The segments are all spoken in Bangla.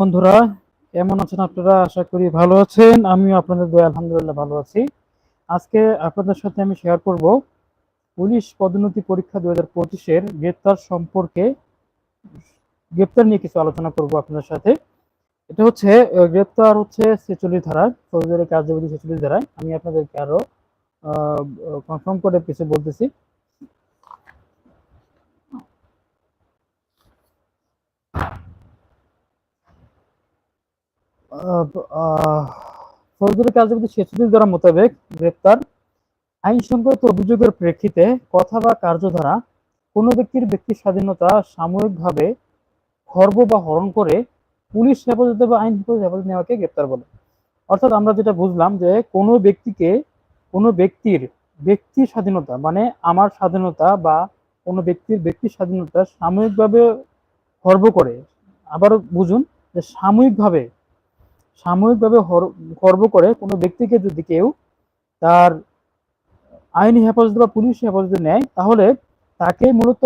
বন্ধুরা, কেমন আছেন আপনারা? আশা করি ভালো আছেন। আমিও আপনাদের দয়া, আলহামদুলিল্লাহ ভালো আছি। আজকে আপনাদের সাথে আমি শেয়ার করব পুলিশ পদোন্নতি পরীক্ষা দু হাজার পঁচিশের গ্রেপ্তার সম্পর্কে। গ্রেপ্তার নিয়ে কিছু আলোচনা করব আপনাদের সাথে। এটা হচ্ছে গ্রেপ্তার হচ্ছে ছেচল্লিশ ধারায় ফৌজদারি কার্যবিধি ছেচল্লিশ ধারায় আমি আপনাদেরকে আরও কনফার্ম করে কিছু বলতেছি। ফৌজদারি কার্যবিধি ছেচল্লিশ ধারা মোতাবেক গ্রেপ্তার। আইনসঙ্গত অভিযোগের প্রেক্ষিতে কথা বা কার্যধারা কোনো ব্যক্তির ব্যক্তি স্বাধীনতা সাময়িকভাবে খর্ব বা হরণ করে পুলিশ হেফাজতে বা আইন হেফাজতে নেওয়াকে গ্রেপ্তার বলে। অর্থাৎ আমরা যেটা বুঝলাম যে কোনো ব্যক্তিকে, কোনো ব্যক্তির ব্যক্তি স্বাধীনতা মানে আমার স্বাধীনতা বা কোনো ব্যক্তির ব্যক্তি স্বাধীনতা সাময়িকভাবে খর্ব করে। আবার বুঝুন যে সাময়িকভাবে সাময়িকভাবে খর্ব করে কোনো ব্যক্তিকে যদি কেউ তার আইনি হেফাজতে বা পুলিশ হেফাজতে নেয়, তাহলে তাকে মূলত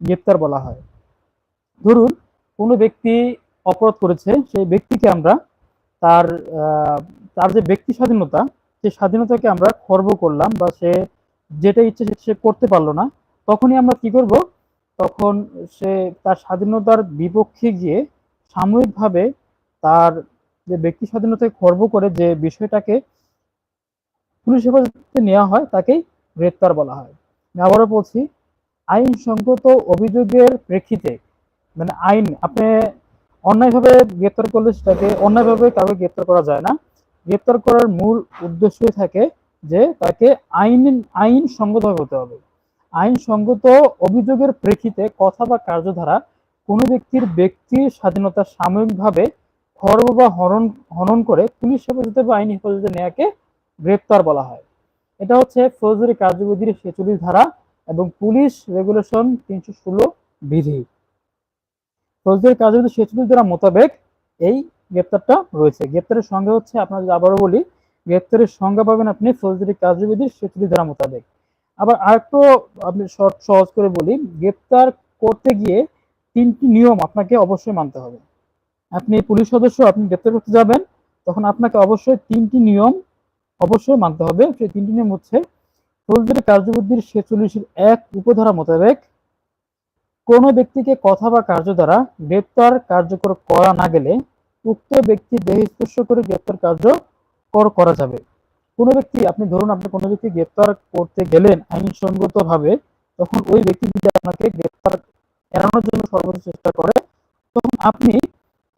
গ্রেপ্তার বলা হয়। ধরুন, কোনো ব্যক্তি অপরাধ করেছে, সেই ব্যক্তিকে আমরা তার তার যে ব্যক্তি স্বাধীনতা, সেই স্বাধীনতাকে আমরা খর্ব করলাম বা সে যেটা ইচ্ছে সে করতে পারল না, তখনই আমরা কি করব? তখন সে তার স্বাধীনতার বিপক্ষে গিয়ে সাময়িকভাবে তার যে ব্যক্তি স্বাধীনতাকে খর্ব করে যে বিষয়টাকে পুলিশ হেফাজতে নেওয়া হয়, তাকেই গ্রেপ্তার বলা হয়। আমি আবারও বলছি আইনসঙ্গত অভিযোগের প্রেক্ষিতে মানে আইন, আপনি অন্যায়ভাবে গ্রেপ্তার করলে সেটাকে, অন্যায়ভাবে কাউকে গ্রেপ্তার করা যায় না। গ্রেপ্তার করার মূল উদ্দেশ্যই থাকে যে তাকে আইন আইন সঙ্গতভাবে হতে হবে। আইন সঙ্গত অভিযোগের প্রেক্ষিতে কথা বা কার্যধারা কোনো ব্যক্তির ব্যক্তি স্বাধীনতা সাময়িকভাবে খর্ব বা হরণ, হনন করে পুলিশ হেফাজতে বা আইন হেফাজতে নেওয়াকে গ্রেপ্তার বলা হয়। এটা হচ্ছে ফৌজদারি কার্যবিধির ছেচল্লিশ ধারা এবং পুলিশ রেগুলেশন তিনশো ষোলো বিধি। ফৌজদারি কার্যবিধি ছেচল্লিশ ধারা মোতাবেক এই গ্রেপ্তারটা রয়েছে। গ্রেপ্তারের সঙ্গে হচ্ছে, আপনার যদি আবারও বলি, গ্রেপ্তারের সংজ্ঞা পাবেন আপনি ফৌজদারি কার্যবিধির ছেচল্লিশ ধারা মোতাবেক। আবার আরেকটু আপনি শর্ট সহজ করে বলি, গ্রেপ্তার করতে গিয়ে তিনটি নিয়ম আপনাকে অবশ্যই মানতে হবে। আপনি পুলিশ সদস্য, আপনি গ্রেপ্তার করতে যাবেন। তখন আপনাকে অবশ্যই তিনটি নিয়ম অবশ্যই মানতে হবে। সেই তিনটি নিয়ম হচ্ছে ফৌজদারি কার্যবিধির ছেচল্লিশের এক উপধারা মোতাবেক কোনো ব্যক্তিকে কথা বা কার্য দ্বারা গ্রেপ্তার কার্যকর করা না গেলে উক্ত ব্যক্তি দেহ স্পর্শ করে গ্রেপ্তার কার্য কর যাবে। কোনো ব্যক্তি, আপনি ধরুন আপনি কোনো ব্যক্তি গ্রেপ্তার করতে গেলেন আইনসঙ্গত ভাবে তখন ওই ব্যক্তি যদি আপনাকে গ্রেপ্তার এড়ানোর জন্য সর্বোচ্চ চেষ্টা করে, তখন আপনি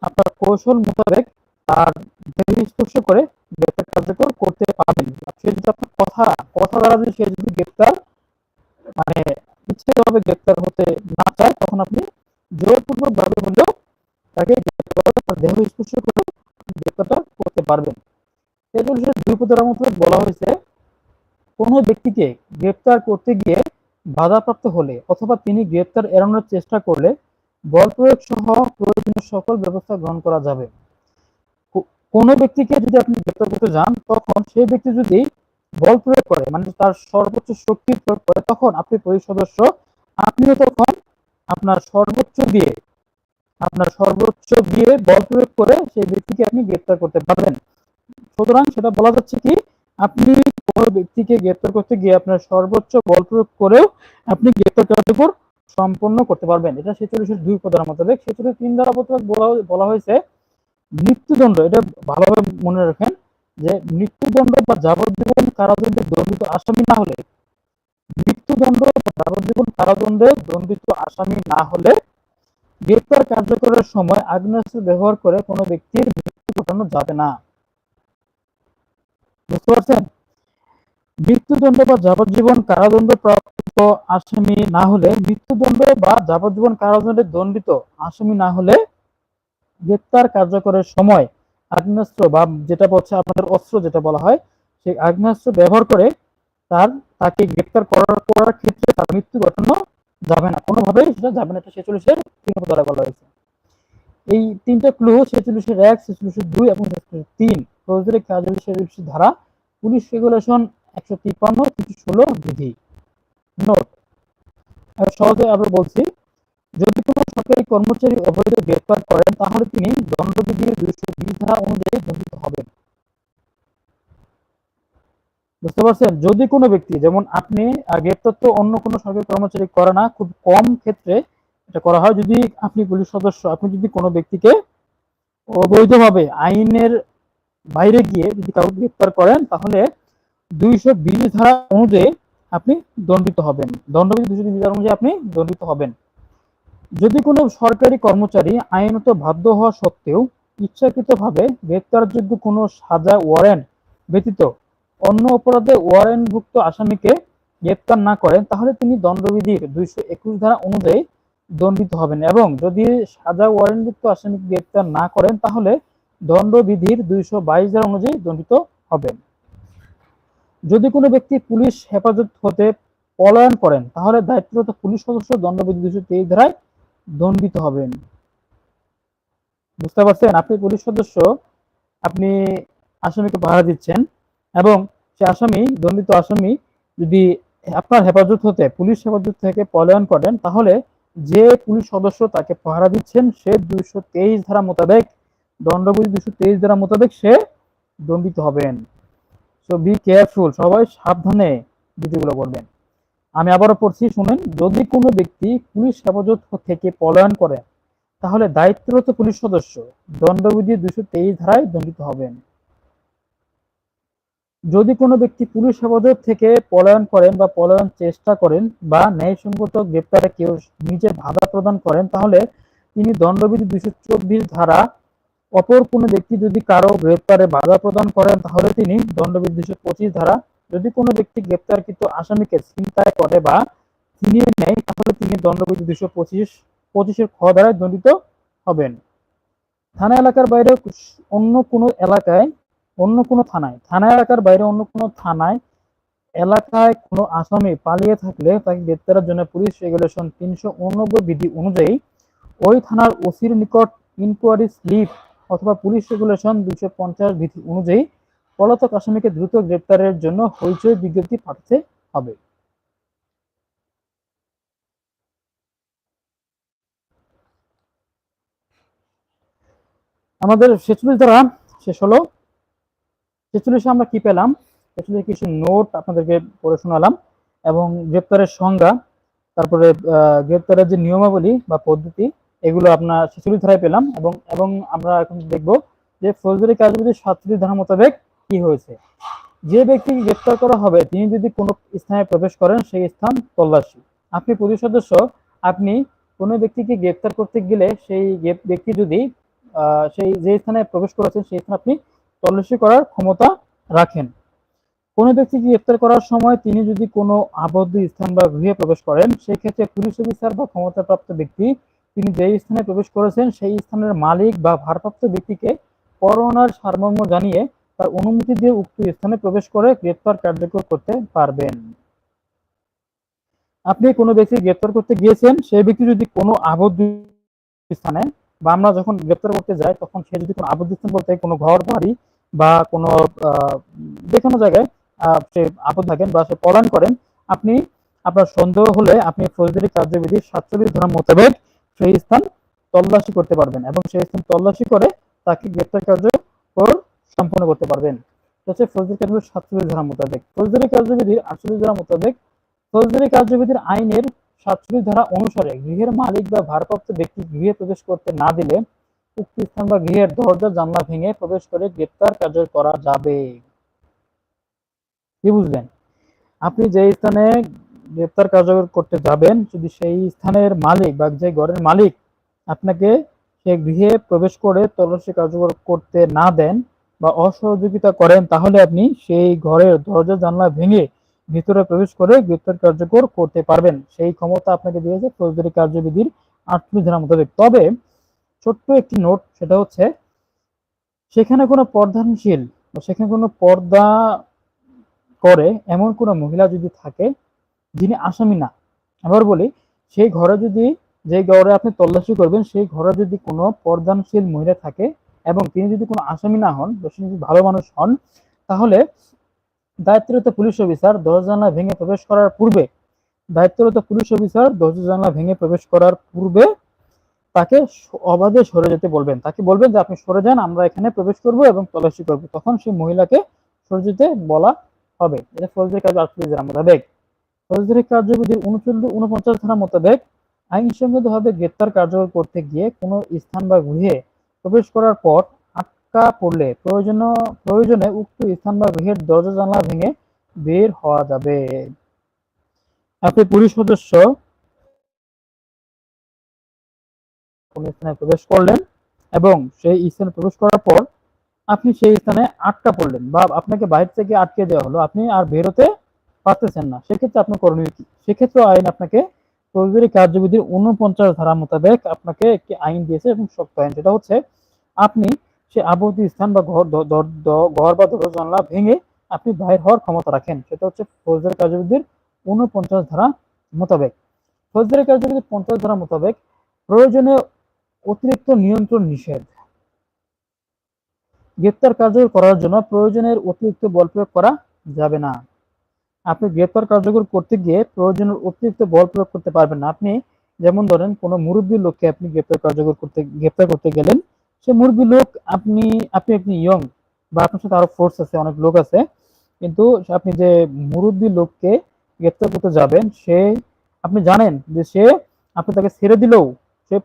আপনার কৌশল মোতাবেক তার দেহ স্পর্শ করে গ্রেপ্তার কার্যকর করতে পারবেন। সে যদি আপনার কথা কথা দ্বারা যদি সে যদি গ্রেপ্তার মানে ইচ্ছাকৃতভাবে গ্রেপ্তার হতে না চায়, তখন আপনি জোরপূর্বক ভাবে হলেও তাকে তার দেহ স্পর্শ করে গ্রেপ্তারটা করতে পারবেন। এগুলো দুই প্রধানের মধ্যে বলা হয়েছে, কোনো ব্যক্তিকে গ্রেপ্তার করতে গিয়ে বাধাপ্রাপ্ত হলে অথবা তিনি গ্রেপ্তার এড়ানোর চেষ্টা করলে বল প্রয়োগ সহ প্রয়োজনীয় সকল ব্যবস্থা গ্রহণ করা যাবে। কোনো ব্যক্তিকে যদি আপনি গ্রেপ্তার করতে যান, তখন সেই ব্যক্তি যদি বল প্রয়োগ করে মানে তার সর্বোচ্চ শক্তি প্রয়োগ করে, তখন আপনি পুলিশ সদস্য, আপনিও তখন আপনার সর্বোচ্চ দিয়ে, আপনার সর্বোচ্চ দিয়ে বল প্রয়োগ করে সেই ব্যক্তিকে আপনি গ্রেপ্তার করতে পারবেন। সুতরাং সেটা বলা যাচ্ছে কি, আপনি কোনো ব্যক্তিকে গ্রেপ্তার করতে গিয়ে আপনার সর্বোচ্চ বল প্রয়োগ করেও আপনি গ্রেপ্তার কার্যকর সম্পন্ন করতে পারবেন। এটা ছেচল্লিশের দুই প্রধান মোতাবেক ছেচল্লিশ তিন দ্বারা মোতাবেক বলা বলা হয়েছে। মৃত্যুদণ্ড, এটা ভালোভাবে মনে রাখেন যে মৃত্যুদণ্ড বা যাবজ্জীবন কারাদণ্ডে দণ্ডিত আসামি না হলে, মৃত্যুদণ্ড বা যাবজ্জীবন কারাদণ্ডে দণ্ডিত আসামি না হলে গ্রেপ্তার কার্যকরের সময় আগ্নেয়াস্ত্র ব্যবহার করে কোনো ব্যক্তির মৃত্যু ঘটানো যাবে না। বুঝতে পারছেন? মৃত্যুদণ্ড বা যাবজ্জীবন কারাদণ্ড প্রাপ্ত আসামি না হলে মৃত্যুদণ্ড বা যাবজ্জীবন কারাদণ্ডে দণ্ডিত আসামি না হলে গ্রেপ্তার কার্যকরের সময় আগ্নেয়াস্ত্র বা যেটা বলছে আপনাদের অস্ত্র যেটা বলা হয়, সেই আগ্নেয়াস্ত্র ব্যবহার করে তার, তাকে গ্রেপ্তার করার করার ক্ষেত্রে তার মৃত্যু ঘটানো যাবে না। কোনোভাবেই সেটা যাবে না। এটা ছেচল্লিশের তিন দ্বারা বলা হয়েছে। এই তিনটা ক্লু ছেচল্লিশের এক, ছেচল্লিশের দুই এবং তিন ফৌজদারি কার্যবিধি ছেচল্লিশের ধারা পুলিশ রেগুলেশন একশো তিপ্পান্ন, তিনশো ষোলো বিধি। নোট। সহজে আবার বলছি, যদি কোনো সরকারি কর্মচারী অবৈধ গ্রেপ্তার করেন, তাহলে তিনি দণ্ডবিধির দুইশো বিশ ধারা অনুযায়ী দণ্ডিত হবেন। বুঝতে পারছেন? যদি কোনো ব্যক্তি, যেমন আপনি গ্রেপ্তার তো অন্য কোনো সরকারি কর্মচারী করে না, খুব কম ক্ষেত্রে এটা করা হয়। যদি আপনি পুলিশ সদস্য, আপনি যদি কোনো ব্যক্তিকে অবৈধভাবে আইনের বাইরে গিয়ে যদি কাউকে গ্রেপ্তার করেন, তাহলে দুইশো বিশ ধারা অনুযায়ী আপনি দণ্ডিত হবেন। দণ্ডবিধি বিশ ধারা অনুযায়ী আপনি দণ্ডিত হবেন। যদি কোনো সরকারি কর্মচারী আইনত বাধ্য হওয়া সত্ত্বেও ইচ্ছাকৃতভাবে গ্রেপ্তারযোগ্য কোনো সাজা ওয়ারেন্ট ব্যতীত অন্য অপরাধে ওয়ারেন্টভুক্ত আসামিকে গ্রেপ্তার না করেন, তাহলে তিনি দণ্ডবিধির দুইশো একুশ ধারা অনুযায়ী দণ্ডিত হবেন এবং যদি সাজা ওয়ারেন্টভুক্ত আসামিকে গ্রেপ্তার না করেন, তাহলে দণ্ডবিধির দুইশো বাইশ ধারা অনুযায়ী দণ্ডিত হবেন। যদি কোনো ব্যক্তি পুলিশ হেফাজত হতে পলায়ন করেন, তাহলে দায়িত্বরত পুলিশ সদস্য দণ্ডবিধি দুশো তেইশ ধারায় দণ্ডিত হবেন। বুঝতে পারছেন? আপনি পুলিশ সদস্য, আপনি আসামিকে পাহারা দিচ্ছেন এবং সে আসামি, দণ্ডিত আসামি যদি আপনার হেফাজত হতে, পুলিশ হেফাজত থেকে পলায়ন করেন, তাহলে যে পুলিশ সদস্য তাকে পাহারা দিচ্ছেন, সে দুইশো তেইশ ধারা মোতাবেক, দণ্ডবিধি দুইশো তেইশ ধারা মোতাবেক সে দণ্ডিত হবেন। সো বি কেয়ারফুল সবাই সাবধানে ভিডিওগুলো করবেন। আমি আবারও পড়ছি, শুনেন। যদি কোনো ব্যক্তি পুলিশ হেফাজত থেকে পলায়ন করে, তাহলে দায়িত্বরত পুলিশ সদস্য দণ্ডবিধি দুশো তেইশ ধারায় দণ্ডিত হবেন। যদি কোনো ব্যক্তি পুলিশ হেফাজত থেকে পলায়ন করেন বা পলায়ন চেষ্টা করেন বা ন্যায়সঙ্গত গ্রেপ্তারে কেউ নিজের বাধা প্রদান করেন, তাহলে তিনি দণ্ডবিধি দুশো চব্বিশ ধারা অপর কোনো ব্যক্তি যদি কারও গ্রেপ্তারে বাধা প্রদান করেন, তাহলে তিনি দণ্ডবিধি দুশো পঁচিশ ধারা যদি কোনো ব্যক্তি গ্রেপ্তারকৃত আসামিকে ছিনতাই করে বা ছিনিয়ে নেয়, তাহলে তিনি দণ্ডবিধি দুশো পঁচিশ, পঁচিশের খ ধারায় দণ্ডিত হবেন। থানা এলাকার বাইরে অন্য কোনো এলাকায়, অন্য কোনো থানায়, থানা এলাকার বাইরে অন্য কোনো থানায় এলাকায় কোনো আসামি পালিয়ে থাকলে তাকে গ্রেপ্তারের জন্য পুলিশ রেগুলেশন তিনশো উননব্বই বিধি অনুযায়ী ওই থানার ওসির নিকট ইনকোয়ারি স্লিপ অথবা পুলিশ রেগুলেশন দুশো পঞ্চাশ বিধি অনুযায়ী পলাতক আসামিকে দ্রুত গ্রেপ্তারের জন্য হইচই বিজ্ঞপ্তি পাঠাতে হবে। আমাদের ছেচল্লিশ দ্বারা শেষ হলো। ছেচল্লিশে আমরা কি পেলাম? ছেচল্লিশে কিছু নোট আপনাদেরকে পড়ে শোনালাম এবং গ্রেপ্তারের সংজ্ঞা, তারপরে গ্রেপ্তারের যে নিয়মাবলী বা পদ্ধতি এগুলো আপনার ছেচল্লিশ ধারায় পেলাম এবং এবং আমরা এখন দেখব যে ফৌজদারি কার্যবিধি সাতচল্লিশ ধারা মোতাবেক কি হয়েছে। যে ব্যক্তিকে গ্রেপ্তার করা হবে, তিনি যদি কোনো স্থানে প্রবেশ করেন, সেই স্থান তল্লাশি। আপনি পুলিশ সদস্য, আপনি কোনো ব্যক্তিকে গ্রেপ্তার করতে গেলে সেই ব্যক্তি যদি সেই যে স্থানে প্রবেশ করেছেন, সেই স্থানে আপনি তল্লাশি করার ক্ষমতা রাখেন। কোনো ব্যক্তিকে গ্রেপ্তার করার সময় তিনি যদি কোনো আবদ্ধ স্থান বা গৃহে প্রবেশ করেন সেই ক্ষেত্রে পুলিশ অফিসার বা ক্ষমতাপ্রাপ্ত ব্যক্তি তিনি যে স্থানে প্রবেশ করেছেন, সেই স্থানের মালিক বা ভারপ্রাপ্ত ব্যক্তিকে করোনার সারমর্ম জানিয়ে তার অনুমতি দিয়ে উক্ত স্থানে প্রবেশ করে গ্রেপ্তার কার্যকর করতে পারবেন। আপনি কোনো ব্যক্তি গ্রেপ্তার করতে গিয়েছেন সেই ব্যক্তি যদি কোনো আবদ্ধ স্থানে বা আমরা যখন গ্রেপ্তার করতে যাই, তখন সে যদি কোনো আবদ্ধ স্থান বলতে কোনো ঘর, বাড়ি বা কোনো যে কোনো জায়গায় সে আবদ্ধ থাকেন বা সে পলায়ন করেন, আপনি আপনার সন্দেহ হলে আপনি ফৌজদারি কার্যবিধি সাতচল্লিশ ধারা মোতাবেক সেই স্থান তল্লাশি করতে পারবেন এবং সেই স্থান তল্লাশি করে তাকে গ্রেপ্তার কার্যকর সম্পন্ন করতে পারবেন। হচ্ছে ফৌজদারি কার্যবিধি সাতচল্লিশ ধারা মোতাবেক। ফৌজদারি কার্যবিধির আটচল্লিশ ধারা মোতাবেক ফৌজদারি কার্যবিধির আইনের সাতচল্লিশ ধারা অনুসারে গৃহের মালিক বা ভারপ্রাপ্ত ব্যক্তি গৃহে প্রবেশ করতে না দিলে উক্ত স্থান বা গৃহের দরজা জানলা ভেঙে প্রবেশ করে গ্রেপ্তার কার্য করা যাবে। কি বুঝলেন? আপনি যে স্থানে গ্রেপ্তার কার্যকর করতে যাবেন, যদি সেই স্থানের মালিক বা যে ঘরের মালিক আপনাকে সে গৃহে প্রবেশ করে তল্লাশি কার্যকর করতে না দেন বা অসহযোগিতা করেন, তাহলে আপনি সেই ঘরের দরজা জানলা ভেঙে ভিতরে প্রবেশ করে গ্রেপ্তার কার্যকর করতে পারবেন। সেই ক্ষমতা আপনাকে দিয়েছে ফৌজদারি কার্যবিধির আটচল্লিশ ধারা মোতাবেক। তবে ছোট্ট একটি নোট, সেটা হচ্ছে সেখানে কোনো পর্দানশীল সেখানে কোনো পর্দা করে এমন কোনো মহিলা যদি থাকে যিনি আসামি না। আবার বলি, সেই ঘরে যদি যে ঘরে আপনি তল্লাশি করবেন, সেই ঘরে যদি কোনো পর্দানশীল মহিলা থাকে এবং তিনি যদি কোনো আসামি না হন তিনি যদি ভালো মানুষ হন, তাহলে দায়িত্বরত পুলিশ অফিসার দরজা জানলা ভেঙে প্রবেশ করার পূর্বে, দায়িত্বরত পুলিশ অফিসার দরজা জানলা ভেঙে প্রবেশ করার পূর্বে তাকে অবাধে সরে যেতে বলবেন। তাকে বলবেন যে, আপনি সরে যান, আমরা এখানে প্রবেশ করব এবং তল্লাশি করব। তখন সেই মহিলাকে সরে যেতে বলা হবে। এটা ফৌজদারি কাজ আটত্রিশ ধারা মোতাবেক ফৌজদারি কার্যবিধির উনচল্লিশ, উনপঞ্চাশ ধারা মোতাবেক আইনসঙ্গতভাবে গ্রেপ্তার কার্যকর করতে গিয়ে কোনো স্থান বা গৃহে প্রবেশ করার পর আটকা পড়লে প্রয়োজন প্রয়োজনে উক্ত স্থান বা গৃহের দরজা জানলা ভেঙে বের হওয়া যাবে। আপনি পুলিশ সদস্য কোন স্থানে প্রবেশ করলেন এবং সেই স্থানে প্রবেশ করার পর আপনি সেই স্থানে আটকা পড়লেন বা আপনাকে বাইরে থেকে আটকে দেওয়া হলো, আপনি আর বেরোতে পারতেছেন না। সেক্ষেত্রে আপনার করণীয় কি? সেক্ষেত্রে আইন আপনাকে ফৌজদারি কার্যবিধির উনপঞ্চাশ ধারা মোতাবেক আপনাকে একটি আইন দিয়েছে এবং শক্ত আইন। সেটা হচ্ছে আপনি সে আবদ্ধ স্থান বা ঘর ঘর বা দরজা, জানলা ভেঙে আপনি বাইর হওয়ার ক্ষমতা রাখেন। সেটা হচ্ছে ফৌজদারি কার্যবিধির উনপঞ্চাশ ধারা মোতাবেক। ফৌজদারি কার্যবিধির পঞ্চাশ ধারা মোতাবেক প্রয়োজনে অতিরিক্ত নিয়ন্ত্রণ নিষেধ। গ্রেপ্তার কার্যকর করার জন্য প্রয়োজনের অতিরিক্ত বল প্রয়োগ করা যাবে না। আপনি গ্রেপ্তার কার্যকর করতে গিয়ে প্রয়োজনের অতিরিক্ত বল প্রয়োগ করতে পারবেন না। আপনি যেমন ধরেন কোনো মুরব্বী লোককে আপনি গ্রেপ্তার কার্যকর করতে, গ্রেপ্তার করতে গেলেন সে মুরব্বী লোক আপনি আপনি আপনি ইয়ং বা আপনার সাথে আরও ফোর্স আছে, অনেক লোক আছে, কিন্তু আপনি যে মুরব্বী লোককে গ্রেপ্তার করতে যাবেন, সে আপনি জানেন যে সে আপনি তাকে ছেড়ে দিলেও সে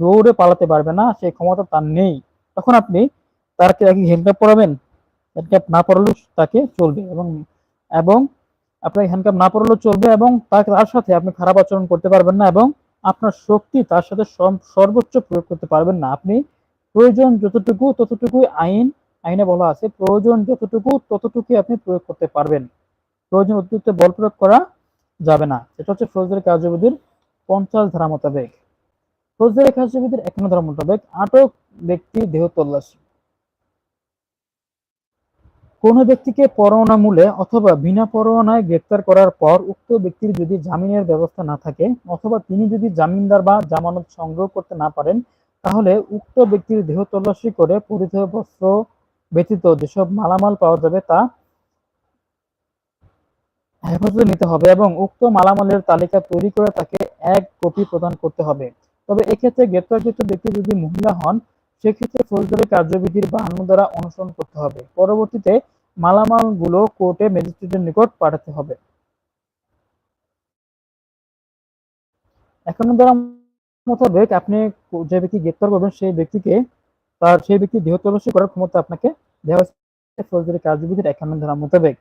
দৌড়ে পালাতে পারবে না, সেই ক্ষমতা তার নেই। তখন আপনি তাকে কি হ্যান্ডকাপ পরাবেন হ্যান্ডকাপ না পরালেও তাকে চলবে এবং এবং আপনাকে হ্যান্ডকাপ না পরালেও চলবে এবং তার সাথে আপনি খারাপ আচরণ করতে পারবেন না এবং আপনার শক্তি তার সাথে সর্বোচ্চ প্রয়োগ করতে পারবেন না। আপনি প্রয়োজন যতটুকু ততটুকু আইন, আইনে বলা আছে, প্রয়োজন যতটুকু ততটুকুই আপনি প্রয়োগ করতে পারবেন। প্রয়োজন অতিরিক্ত বল প্রয়োগ করা যাবে না। এটা হচ্ছে ফৌজদারি কার্যবিধির পঞ্চাশ ধারা মোতাবেক। ফৌজদারি কার্যবিধির একান্ন ধারা মোতাবেক আটক ব্যক্তি দেহ তল্লাশি। কোনো ব্যক্তিকে পরোয়ানামূলে অথবা বিনা পরোয়ানায় গ্রেপ্তার করার পর উক্ত ব্যক্তির যদি জামিনের ব্যবস্থা না থাকে অথবা তিনি যদি জামিনদার বা জামানত সংগ্রহ করতে না পারেন, তাহলে উক্ত ব্যক্তির দেহ তল্লাশি করে পরিধেয় বস্ত্র ব্যতীত যেসব মালামাল পাওয়া যাবে তা হেফাজতে নিতে হবে এবং উক্ত মালামালের তালিকা তৈরি করে তাকে এক কপি প্রদান করতে হবে। তবে এক্ষেত্রে গ্রেপ্তারকৃত ব্যক্তি যদি মহিলা হন সেক্ষেত্রে ফৌজদারি কার্যবিধির বাহান্ন দ্বারা অনুসরণ করতে হবে। পরবর্তীতে মালামালগুলো কোর্টে ম্যাজিস্ট্রেটের নিকট পাঠাতে হবে। একান্ন দ্বারা মোতাবেক আপনি যে ব্যক্তি গ্রেপ্তার করবেন সেই ব্যক্তিকে তার সেই ব্যক্তি দেহ তল্লাশি করার ক্ষমতা আপনাকে দেওয়া হয়েছে। ফৌজদারি কার্যবিধির একান্ন ধারা মোতাবেক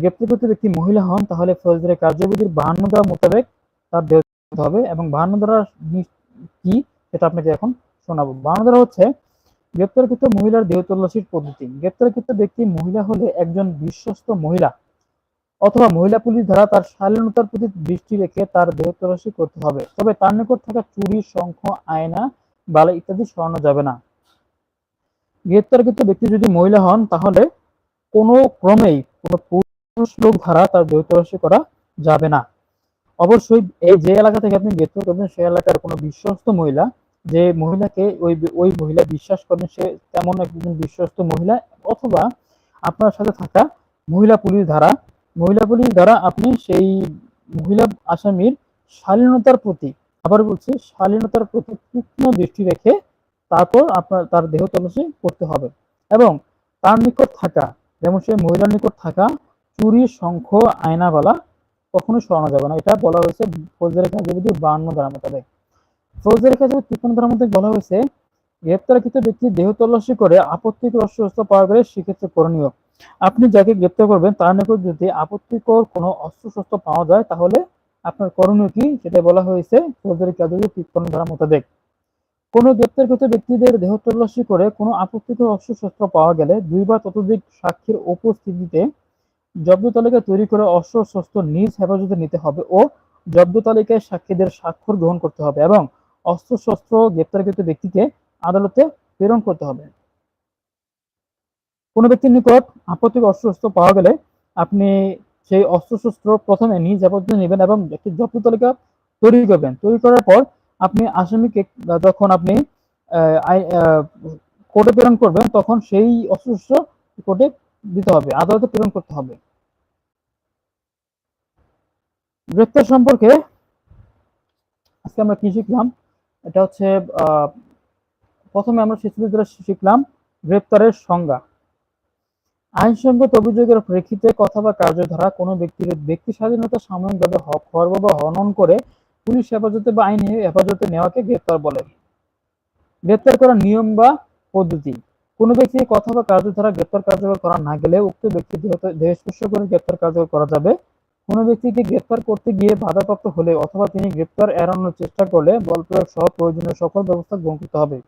গ্রেপ্তারকৃত ব্যক্তি মহিলা হন, তাহলে ফৌজদারি কার্যবিধির বাহান্ন ধারা মোতাবেক তার দেহ হবে এবং বাহান্ন ধারা কি? সেটা আপনাকে এখন শোনাবো। ধারা হচ্ছে, গ্রেপ্তারকৃত মহিলার দেহ তল্লাশির পদ্ধতি। গ্রেপ্তারকৃত ব্যক্তি মহিলা হলে একজন বিশ্বস্ত মহিলা অথবা মহিলা পুলিশ দ্বারা তার শালীনতার প্রতি দৃষ্টি রেখে তার দেহ তল্লাশি করতে হবে। তবে তার নিকট থাকা চুরি, শঙ্খ, আয়না, বালা ইত্যাদি সরানো যাবে না। গ্রেপ্তারকৃত ব্যক্তি যদি মহিলা হন, তাহলে কোনো ক্রমেই কোনো পুরুষ লোক দ্বারা তার দেহ তল্লাশি করা যাবে না। অবশ্যই এই যে এলাকা থেকে আপনি গ্রেপ্তার করবেন, সেই এলাকার কোনো বিশ্বস্ত মহিলা যে মহিলাকে ওই ওই মহিলা বিশ্বাস করেন, সে তেমন একজন বিশ্বস্ত মহিলা অথবা আপনার সাথে থাকা মহিলা পুলিশ ধারা মহিলা পুলিশ দ্বারা আপনি সেই মহিলা আসামির শালীনতার প্রতি, আবার বলছি শালীনতার প্রতি তীক্ষ্ণ দৃষ্টি রেখে তারপর আপনার, তার দেহ তল্লাশি করতে হবে। এবং তার নিকট থাকা, যেমন সে মহিলার নিকট থাকা চুরি, শঙ্খ, আয়নাবালা কখনো সরানো যাবে না। এটা বলা হয়েছে ফৌজদারি কার্যবিধি বাহান্ন ধারা মোতাবেক। ফৌজদারি কার্যবিধি তিপ্পান্ন ধারা মোতাবেক বলা হয়েছে, গ্রেপ্তারকৃত ব্যক্তির দেহ তল্লাশি করে আপত্তিকর অস্ত্র পাওয়া গেলে সেক্ষেত্রে করণীয়। আপনি যাকে গ্রেপ্তার করবেন, তার নিকট যদি আপত্তিকর কোনো পাওয়া যায়, তাহলে আপনার করণীয় কি? সেটা বলা হয়েছে ধারা মোতাবেক। কোনো গ্রেপ্তারকৃত ব্যক্তিদের দেহ তল্লাশি করে কোনো আপত্তিকর পাওয়া গেলে দুই বা ততোধিক সাক্ষীর উপস্থিতিতে জব্দ তালিকা তৈরি করে অস্ত্রশস্ত্র নিজ হেফাজতে নিতে হবে ও জব্দ তালিকায় সাক্ষীদের স্বাক্ষর গ্রহণ করতে হবে এবং অস্ত্রশস্ত্র গ্রেপ্তারকৃত ব্যক্তিকে আদালতে প্রেরণ করতে হবে। কোনো ব্যক্তির নিকট আপত্তিকর অস্ত্রশস্ত্র পাওয়া গেলে আপনি সেই অস্ত্রশস্ত্র প্রথমে নিজ হেফাজতে নেবেন এবং একটি জব্দ তালিকা তৈরি করবেন। তৈরি করার পর আপনি আসামিকে যখন আপনি কোর্টে প্রেরণ করবেন, তখন সেই অস্ত্রশস্ত্র কোর্টে দিতে হবে, আদালতে প্রেরণ করতে হবে। গ্রেপ্তার সম্পর্কে আজকে আমরা কি শিখলাম? এটা হচ্ছে প্রথমে আমরা শিশুদের শিখলাম গ্রেপ্তারের সংজ্ঞা। আইনসঙ্গত অভিযোগের প্রেক্ষিতে কথা বা কার্যধারা কোনো ব্যক্তির ব্যক্তি স্বাধীনতা সাময়িকভাবে খর্ব বা হনন করে পুলিশ হেফাজতে বা আইনি হেফাজতে নেওয়াকে গ্রেপ্তার বলে। গ্রেপ্তার করার নিয়ম বা পদ্ধতি। কোনো ব্যক্তির কথা বা কার্যধারা গ্রেপ্তার কার্যকর করা না গেলে উক্ত ব্যক্তি দেহ- দেহস্পর্শ করে গ্রেপ্তার কার্যকর করা যাবে। কোনো ব্যক্তিকে গ্রেপ্তার করতে গিয়ে বাধাপ্রাপ্ত হলে অথবা তিনি গ্রেপ্তার এড়ানোর চেষ্টা করলে বল প্রয়োগ সহ প্রয়োজনীয় সকল ব্যবস্থা গ্রহণ করতে হবে।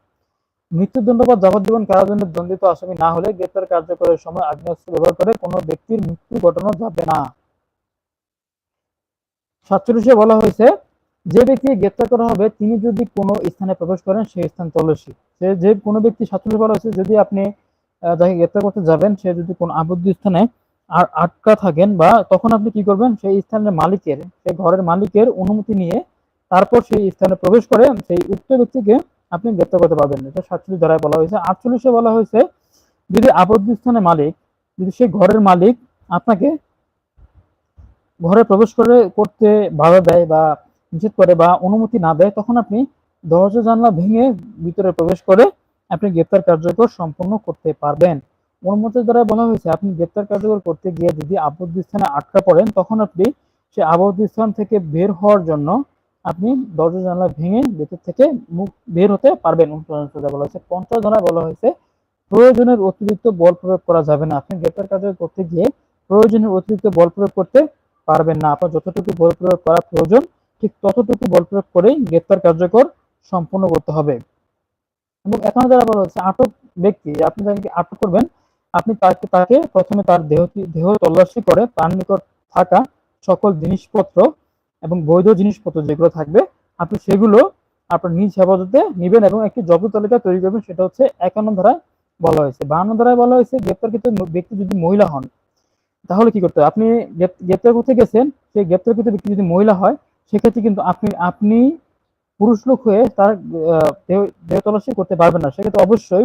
মৃত্যুদণ্ড বা যাবজ্জীবন কারাদণ্ডে দণ্ডিত আসামি না হলে গ্রেপ্তার কার্যকরের সময় আগ্নেয়াস্ত্র ব্যবহার করে কোনো ব্যক্তির মৃত্যু ঘটানো যাবে না। সাতচল্লিশে বলা হয়েছে, যে ব্যক্তি গ্রেপ্তার করা হবে, তিনি যদি কোনো স্থানে প্রবেশ করেন সেই স্থান তল্লাশি। সে যে কোনো ব্যক্তি সাতচল্লিশ বলা হয়েছে, যদি আপনি যাকে গ্রেপ্তার করতে যাবেন, সে যদি কোনো আবদ্ধ স্থানে আর আটকা থাকেন বা তখন আপনি কি করবেন, সেই স্থানের মালিকের, সেই ঘরের মালিকের অনুমতি নিয়ে তারপর সেই স্থানে প্রবেশ করে সেই উক্ত ব্যক্তিকে আপনি গ্রেপ্তার করতে পারবেন। এটা সাতচল্লিশ ধারায় বলা হয়েছে। আটচল্লিশে বলা হয়েছে, যদি আবদ্ধ স্থানের মালিক, যদি সেই ঘরের মালিক আপনাকে ঘরে প্রবেশ করে করতে বাধা দেয় বা নিষেধ করে বা অনুমতি না দেয়, তখন আপনি দরজা জানলা ভেঙে ভিতরে প্রবেশ করে আপনি গ্রেপ্তার কার্যকর সম্পন্ন করতে পারবেন। অনুমতি দ্বারা বলা হয়েছে, আপনি গ্রেপ্তার কার্যকর করতে গিয়ে যদি আবদ্ধ স্থানে আটকা পড়েন, তখন আপনি সে আবদ্ধ স্থান থেকে বের হওয়ার জন্য আপনি দরজা জানলা ভেঙে ভেতর থেকে মুখ বের হতে পারবেন। উনপঞ্চাশ বলা হয়েছে। পঞ্চাশ ধারায় বলা হয়েছে, প্রয়োজনের অতিরিক্ত বল প্রয়োগ করা যাবে না। আপনি গ্রেপ্তার কার্যকর করতে গিয়ে প্রয়োজনের অতিরিক্ত বল প্রয়োগ করতে পারবেন না। আপনার যতটুকু বল প্রয়োগ করা প্রয়োজন, ঠিক ততটুকু বল প্রয়োগ করেই গ্রেপ্তার কার্যকর সম্পন্ন করতে হবে। এবং এখন যারা বলা হচ্ছে আটক ব্যক্তি, আপনি যাকে আটক করবেন আপনি তাকে তাকে প্রথমে তার দেহ দেহ তল্লাশি করে তার নিকট থাকা সকল জিনিসপত্র এবং বৈধ জিনিসপত্র যেগুলো থাকবে, আপনি সেগুলো আপনার নিজ হেফাজতে নেবেন এবং একটি জব্দ তালিকা তৈরি করবেন, সেটা হচ্ছে একান্ন ধারায় বলা হয়েছে। বাহান্ন ধারায় বলা হয়েছে, গ্রেপ্তারকৃত ব্যক্তি যদি মহিলা হন, তাহলে কি করতে হবে? আপনি গ্রেপ্তার করতে গেছেন, সেই গ্রেপ্তারকৃত ব্যক্তি যদি মহিলা হয়, সেক্ষেত্রে কিন্তু আপনি আপনি পুরুষ লোক হয়ে তার দেহ তল্লাশি করতে পারবেন না। সেক্ষেত্রে অবশ্যই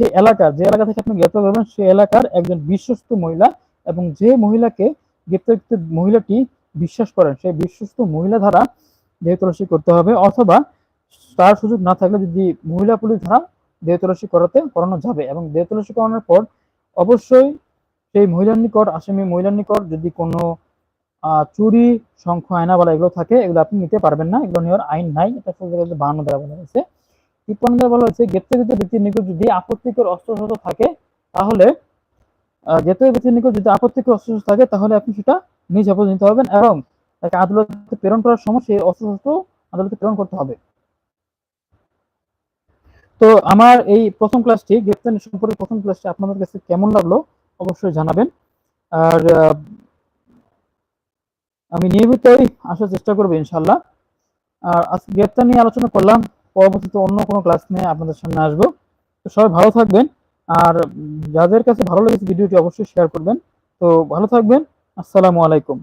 সেই এলাকার যে এলাকা থেকে আপনি গ্রেপ্তার করবেন সেই এলাকার একজন বিশ্বস্ত মহিলা এবং যে মহিলাকে গ্রেপ্তারকৃত মহিলাটি বিশ্বাস করেন, সেই বিশ্বস্ত মহিলা দ্বারা দেহ তল্লাশি করতে হবে অথবা তার সুযোগ না থাকলে যদি মহিলা পুলিশ দ্বারা দেহ তল্লাশি করাতে, করানো যাবে এবং দেহ তল্লাশি করানোর পর অবশ্যই সেই মহিলার নিকট, আসামি মহিলার নিকট যদি কোনো চুরি, শঙ্খ, আয়না, বলা এগুলো থাকে, এগুলো আপনি নিতে পারবেন না, এগুলো নেওয়ার আইন নাই, এটা বাহান্ন দ্বারা বলা হয়েছে। দ্বারা বলা হয়েছে গ্রেপ্তারকৃত ব্যক্তির নিকট যদি আপত্তিকর অস্ত্রশস্ত্র থাকে তাহলে আহ, ব্যক্তির নিকট যদি আপত্তিকর অস্ত্রশস্ত্র থাকে তাহলে আপনি সেটা নিজ হেফাজতে নিতে পারবেন এবং তাকে আদালতে প্রেরণ করার সময় সেই অস্ত্রশস্ত্র আদালতে প্রেরণ করতে হবে। তো আমার এই প্রথম ক্লাসটি গ্রেপ্তার সম্পর্কে প্রথম ক্লাসটি আপনাদের কাছে কেমন লাগল অবশ্যই জানাবেন। আর আমি নিয়মিতই আসার চেষ্টা করব ইনশাল্লাহ আর গ্রেপ্তার নিয়ে আলোচনা করলাম পরবর্তীতে অন্য কোনো ক্লাস নিয়ে আপনাদের সামনে আসব। তো সবাই ভালো থাকবেন, আর যাদের কাছে ভালো লেগেছে ভিডিওটি অবশ্যই শেয়ার করবেন। তো ভালো থাকবেন, আসসালামু আলাইকুম।